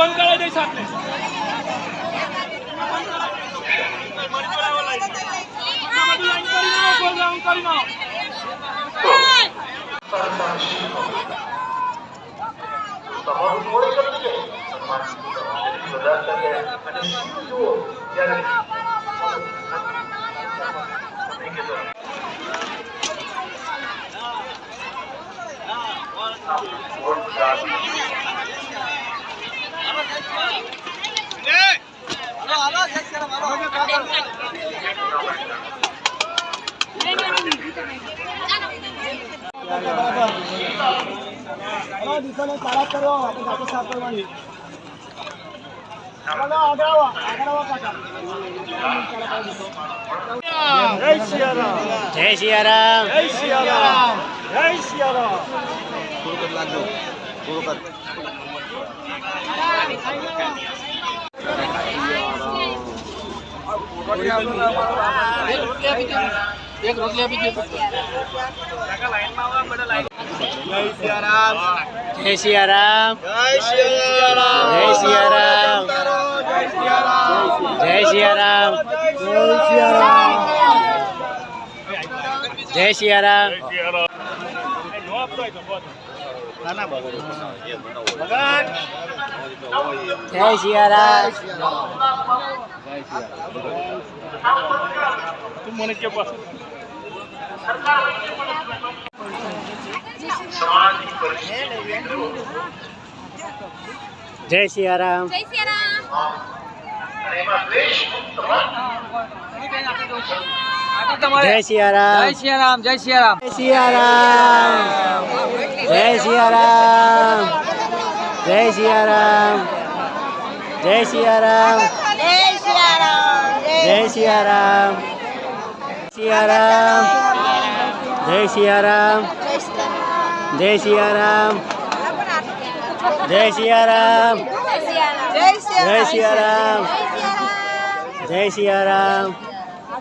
બંધ કરાવી દઈશ આપણે તમારું જોડે કરી દે સન્માન બધા કરે અને સીધું જુઓ દિશાને તારા કરવા આપણે સાથે સાફ કરવાની જય સિયારામ જય સિયારામ જય સિયારામ જય સિયારામ પૂરો કર લાગજો પૂરો કર એક રોટલી આપી જય સિયારામ જય સિયારામ જય સિયારામ. જય સિયારામ. જય સિયારામ. જય સિયારામ. જય સિયારામ તું મને કે પાછું? જય સિયારામ જય સિયારામ જય સિયારામ જય સિયારામ જય સિયારામ જય સિયારામ જય સિયારામ જય સિયારામ સિયારામ જય સિયારામ જય સિયારામ જય સિયારામ જય સિયારામ જય સિયારામ જય સિયારામ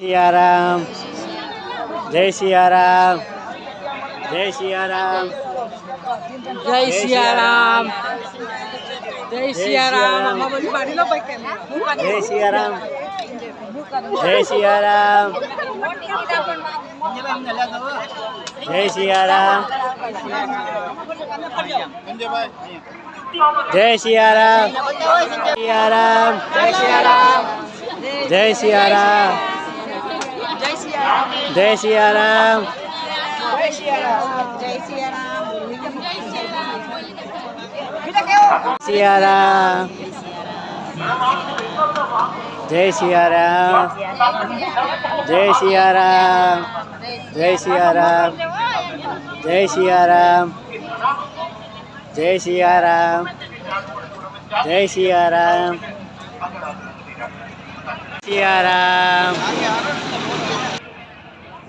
સિયારામ જય સિયારામ જય સિયારામ જય સિયારામ જય સિયારામ સિયારામ. જય સિયારામ જય સિયારામ જય સિયારામ જય સિયારામ જય સિયારામ સિયારામ જય સિયારામ. જય સિયારામ. જય સિયારામ સિયારામ. જય સિયારામ. જય સિયારામ. જય સિયારામ. જય સિયારામ. જય સિયારામ. જય સિયારામ. સિયારામ.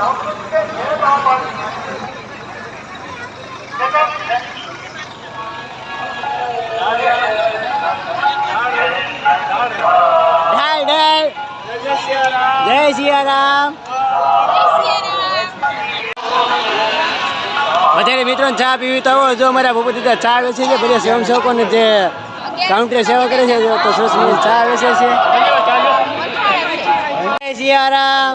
ઢાલ ઢાલ. જય સિયારામ. મિત્રોને ચા પીવી તો જો અમારા ભૂપતિ ત્યાં ચા વેચે છે, બધા સ્વયંસેવકોને જે કાઉન્ટરે સેવા કરે છે તો સરસ ચા વેચે છે. જય સિયારામ.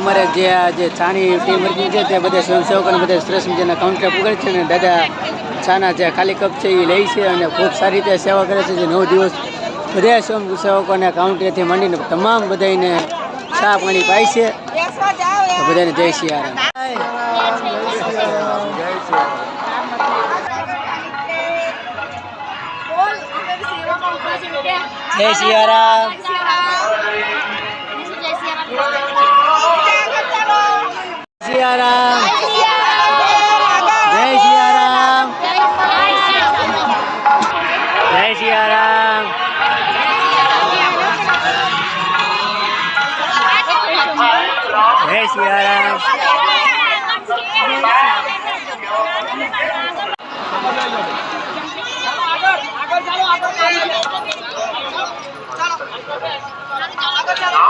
અમારે જે આ જે ચાની ટીમ વર્કિંગ છે તે બધા સ્વયંસેવકોને બધા સરસ મજાના કાઉન્ટર પુગડે છે ને દાદા ચાના જે ખાલી કપ છે એ લે છે અને ખૂબ સારી રીતે સેવા કરે છે જે નવ દિવસ બધા સ્વયંસેવકોને કાઉન્ટરથી માંડીને તમામ બધાને ચા પાણી પાય છે. તો બધાને જય શ્રી સિયારામ જય શ્રી જય सियाराम जय सियाराम जय सियाराम जय सियाराम चलो आगे चलो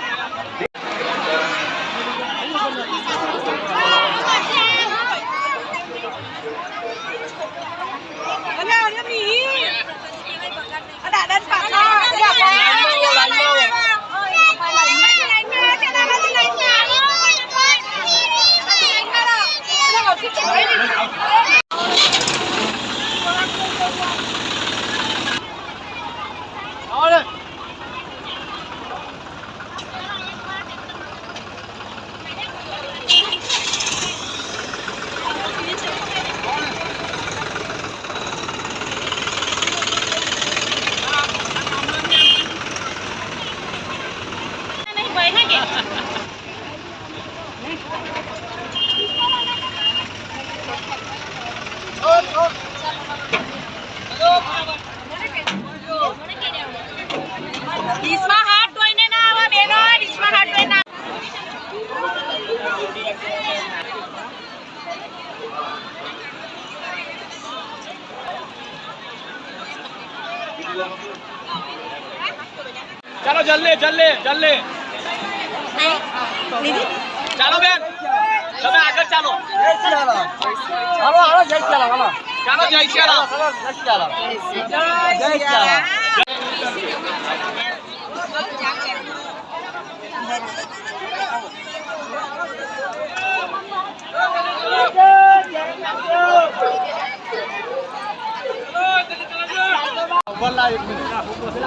ચાલો જલ્દી જલ્દી જલ્દી ચાલો બેન તમે આગળ ચાલો. જય શ્રી હાલો હાલો હાલો જય શ્રી હાલો ચાલો જય શ્રી હાલો ચાલો જય શ્રી હાલો જય શ્રી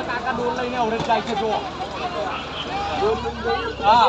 કાકા ડોલ લઈને ઓરેન્જ જાય છે જો હા.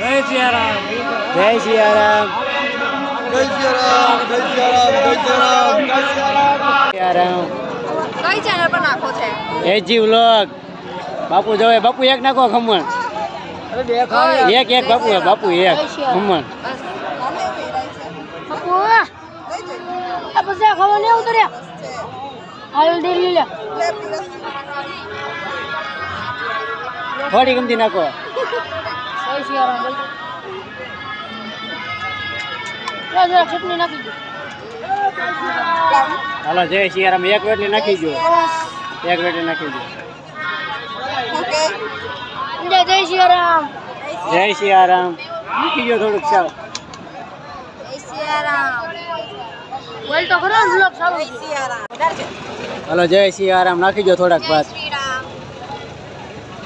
જય સિયારામ. જય સિયારામ. જય સિયારામ જય સિયારામ જય સિયારામ. સિયારામ. કઈ ચેનલ પર નાખો છે? એજી વ્લોગ. બાપુ જોવે બાપુ એક નાખો ખમણ. એક એક બાપુ બાપુ એક. ખમણ. બાપુ આ. પછી ખબર નહીં ઉતર્યા હલ્દી દિલ્હી લે. થોડી ગમતી નાખો. સિયારામ બોલ લે જરા ચટણી નાખી દો હાલો, જય સિયારામ એક વેટલી નાખી દો એક વેટલી નાખી દો જય સિયારામ જય સિયારામ નાખી ગયો થોડુંક ચાલો. હાલો, જય સિયારામ નાખી દો થોડાક બાદ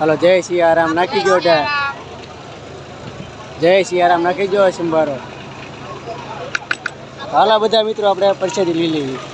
હલો, જય સિયારામ નાખી ડા જય સિયારામ નાખી દો સંભારો હાલા બધા મિત્રો આપણે પરસેદી લઈ જો તમારી